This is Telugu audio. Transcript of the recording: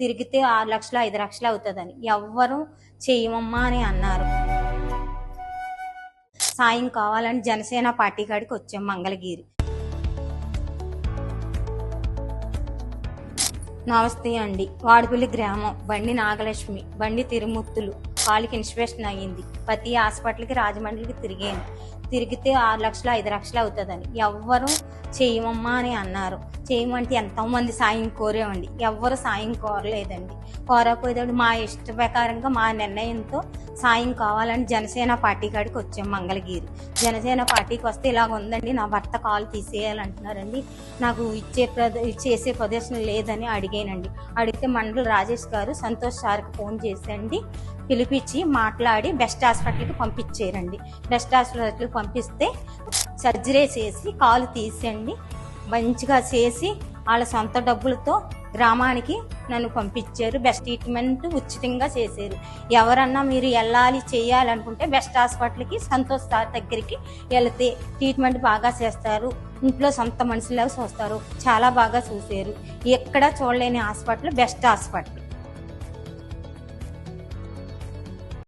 తిరిగితే ఆరు లక్షలు ఐదు లక్షలు అవుతుందని. ఎవ్వరు చేయమమ్మా అని అన్నారు. సాయం కావాలని జనసేన పార్టీ కాడికి వచ్చాం మంగళగిరి. నమస్తే అండి. వాడుపల్లి గ్రామం బండి నాగలక్ష్మి బండి తిరుమూర్తులు వాళ్ళకి ఇన్స్పెక్షన్ అయ్యింది. ప్రతి హాస్పిటల్కి రాజమండ్రికి తిరిగాను. తిరిగితే ఆరు లక్షలు ఐదు లక్షలు అవుతుందని. ఎవ్వరు చేయమమ్మా అని అన్నారు. చేయమంటే ఎంతోమంది సాయం కోరేవండి ఎవ్వరు సాయం కోరలేదండి. కోరకపోయేటప్పుడు మా ఇష్ట ప్రకారంగా మా నిర్ణయంతో సాయం కావాలని జనసేన పార్టీ కాడికి వచ్చాం మంగళగిరి. జనసేన పార్టీకి వస్తే ఇలాగ ఉందండి నా భర్త కాలు తీసేయాలంటున్నారండి. నాకు ఇచ్చే ప్రద చేసే ప్రదర్శన లేదని అడిగానండి. అడిగితే మండలి రాజేష్ గారు సంతోష్ సార్కి ఫోన్ చేసండి పిలిపించి మాట్లాడి బెస్ట్ హాస్పిటల్కి పంపించారండి. బెస్ట్ హాస్పిటల్కి పంపిస్తే సర్జరీ చేసి కాలు తీసండి మంచిగా చేసి వాళ్ళ సొంత డబ్బులతో గ్రామానికి నన్ను పంపించారు. బెస్ట్ ట్రీట్మెంట్ ఉచితంగా చేశారు. ఎవరన్నా మీరు వెళ్ళాలి చేయాలనుకుంటే బెస్ట్ హాస్పిటల్కి సంతోష్ సార్ దగ్గరికి వెళితే ట్రీట్మెంట్ బాగా చేస్తారు. ఇంట్లో సొంత మనుషులాగా చూస్తారు. చాలా బాగా చూసారు ఎక్కడా చూడలేని హాస్పిటల్ బెస్ట్ హాస్పిటల్.